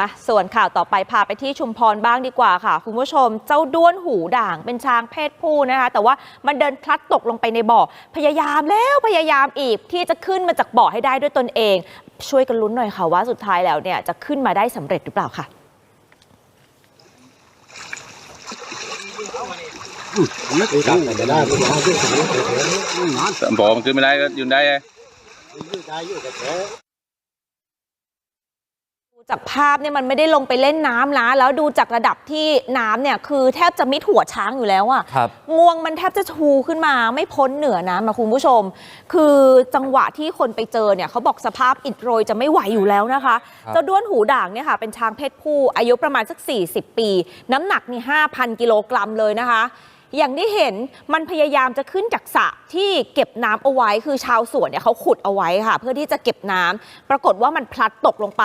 อะส่วนข่าวต่อไปพาไปที่ชุมพรบ้างดีกว่าค่ะ คุณผู้ชม เจ้าด้วนหูด่างเป็นช้างเพศผู้นะคะ แต่ว่ามันเดินพลัดตกลงไปในบ่อ พยายามแล้วพยายามอีกที่จะขึ้นมาจากบ่อให้ได้ด้วยตนเอง ช่วยกันลุ้นหน่อยค่ะว่าสุดท้ายแล้วเนี่ยจะขึ้นมาได้สำเร็จหรือเปล่าค่ะ đi cặp này ได้ไม่อมันขึ้นไม่ได้ก็ยืนได้ไง จากภาพเนี่ยมันไม่ได้ลงไปเล่นน้ำนะแล้วดูจากระดับที่น้ำเนี่ยคือแทบจะมิดหัวช้างอยู่แล้วอะครับงวงมันแทบจะชูขึ้นมาไม่พ้นเหนือน้ำนะคุณผู้ชม คือจังหวะที่คนไปเจอเนี่ยเขาบอกสภาพอิดโรยจะไม่ไหวอยู่แล้วนะคะครับเจ้าด้วนหูด่างเนี่ยค่ะเป็นช้างเพศผู้อายุประมาณสัก 40 ปี น้ำหนักนี่5,000 กิโลกรัมเลยนะคะ อย่างที่เห็นมันพยายามจะขึ้นจากสระที่เก็บน้ำเอาไว้คือชาวสวนเนี่ยเขาขุดเอาไว้ค่ะ เพื่อที่จะเก็บน้ำปรากฏว่ามันพลัดตกลงไป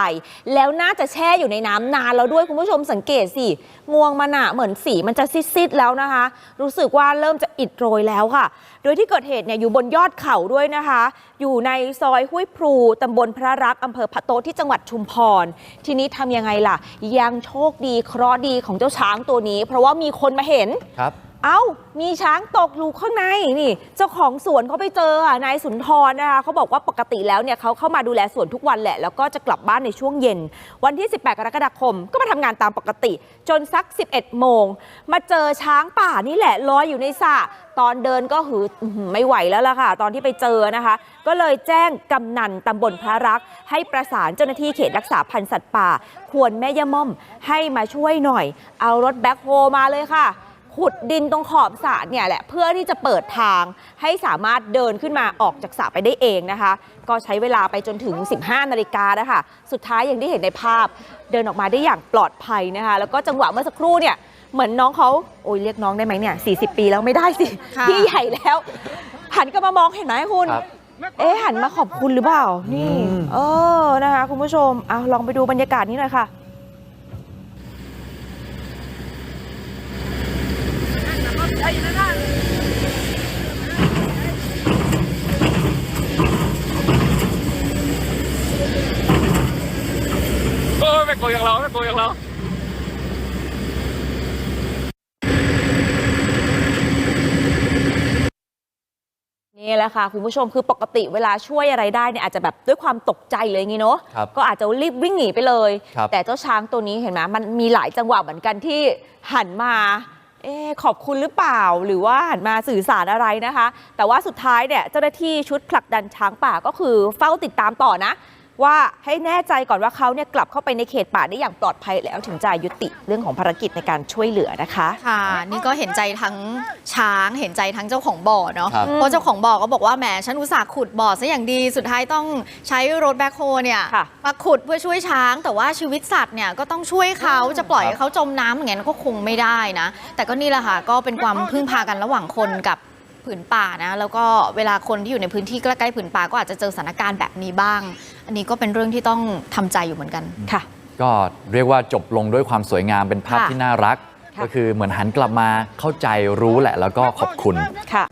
แล้วน่าจะแช่อยู่ในน้ำนานแล้วด้วยคุณผู้ชมสังเกตสิงวงมันอะเหมือนสีมันจะซิดๆแล้วนะคะ รู้สึกว่าเริ่มจะอิดโรยแล้วค่ะ โดยที่เกิดเหตุเนี่ยอยู่บนยอดเขาด้วยนะคะ อยู่ในซอยห้วยพลูตำบลพระรักษ์อำเภอพะโตะที่จังหวัดชุมพร ทีนี้ทำยังไงล่ะ ยังโชคดีเคราะห์ดีของเจ้าช้างตัวนี้ เพราะว่ามีคนมาเห็น ครับ เอ้า มีช้างตกอยู่ข้างในนี่ เจ้าของสวนเขาไปเจออะนายสุนทรนะคะเขาบอกว่าปกติแล้วเนี่ยเขาเข้ามาดูแลสวนทุกวันแหละ แล้วก็จะกลับบ้านในช่วงเย็น วันที่ 18 กรกฎาคม ก็มาทำงานตามปกติ จนสัก 11 โมง มาเจอช้างป่านี่แหละลอยอยู่ในสระตอนเดินก็หื้อไม่ไหวแล้วล่ะค่ะ ตอนที่ไปเจอนะคะ ก็เลยแจ้งกำนันตำบลพระรัก ให้ประสานเจ้าหน้าที่เขตรักษาพันธุ์สัตว์ป่า ควรแม่ย่าม่อมให้มาช่วยหน่อย เอารถแบ็คโฮมาเลยค่ะ ขุดดินตรงขอบสระเนี่ยแหละเพื่อที่จะเปิดทางให้สามารถเดินขึ้นมาออกจากสระไปได้เองนะคะ ก็ใช้เวลาไปจนถึง 15 นาฬิกานะคะสุดท้ายอย่างที่เห็นในภาพ เดินออกมาได้อย่างปลอดภัยนะคะ แล้วก็จังหวะเมื่อสักครู่เนี่ยเหมือนน้องเขาโอ้ยเรียกน้องได้ไหมเนี่ย40 ปีแล้วไม่ได้สิค่ะพี่ใหญ่แล้วหันกลับมามองเห็นไหมคุณครับเอ๊ะหันมาขอบคุณหรือเปล่า นี่อืมเออนะคะ คุณผู้ชมเอาลองไปดูบรรยากาศนี้หน่อยค่ะ โอ้ย ไม่โกงอย่างเราไม่โกงอย่างเรานี่แหละค่ะคุณผู้ชมคือปกติเวลาช่วยอะไรได้เนี่ยอาจจะแบบด้วยความตกใจเลยอย่างงี้เนาะครับก็อาจจะรีบวิ่งหนีไปเลย ครับ แต่เจ้าช้างตัวนี้เห็นไหมมันมีหลายจังหวะเหมือนกันที่หันมาเอ๊ะขอบคุณหรือเปล่า หรือว่าหันมาสื่อสารอะไรนะคะ แต่ว่าสุดท้ายเนี่ยเจ้าหน้าที่ชุดผลักดันช้างป่าก็คือเฝ้าติดตามต่อนะ ว่าให้แน่ใจก่อนว่าเขาเนี่ยกลับเข้าไปในเขตป่าได้อย่างปลอดภัยแล้วถึงจะยุติเรื่องของภารกิจในการช่วยเหลือนะคะค่ะนี่ก็เห็นใจทั้งช้างเห็นใจทั้งเจ้าของบ่อเนาะครับเพราะเจ้าของบ่อก็บอกว่าแหมฉันอุตส่าห์ขุดบ่อซะอย่างดีสุดท้ายต้องใช้รถแบ็คโฮเนี่ยค่ะมาขุดเพื่อช่วยช้าง แต่ว่าชีวิตสัตว์เนี่ยก็ต้องช่วยเขาจะปล่อยครับให้เขาจมน้ำอย่างนั้นก็คงไม่ได้นะ แต่ก็นี่แหละค่ะก็เป็นความพึ่งพากันระหว่างคนกับผืนป่านะแล้วก็เวลาคนที่อยู่ในพื้นที่ใกล้ๆผืนป่าก็อาจจะเจอสถานการณ์แบบนี้บ้าง อันนี้ก็เป็นเรื่องที่ต้องทำใจอยู่เหมือนกันค่ะ ก็เรียกว่าจบลงด้วยความสวยงามเป็นภาพค่ะที่น่ารักค่ะก็คือเหมือนหันกลับมาเข้าใจรู้แหละ แล้วก็ขอบคุณค่ะ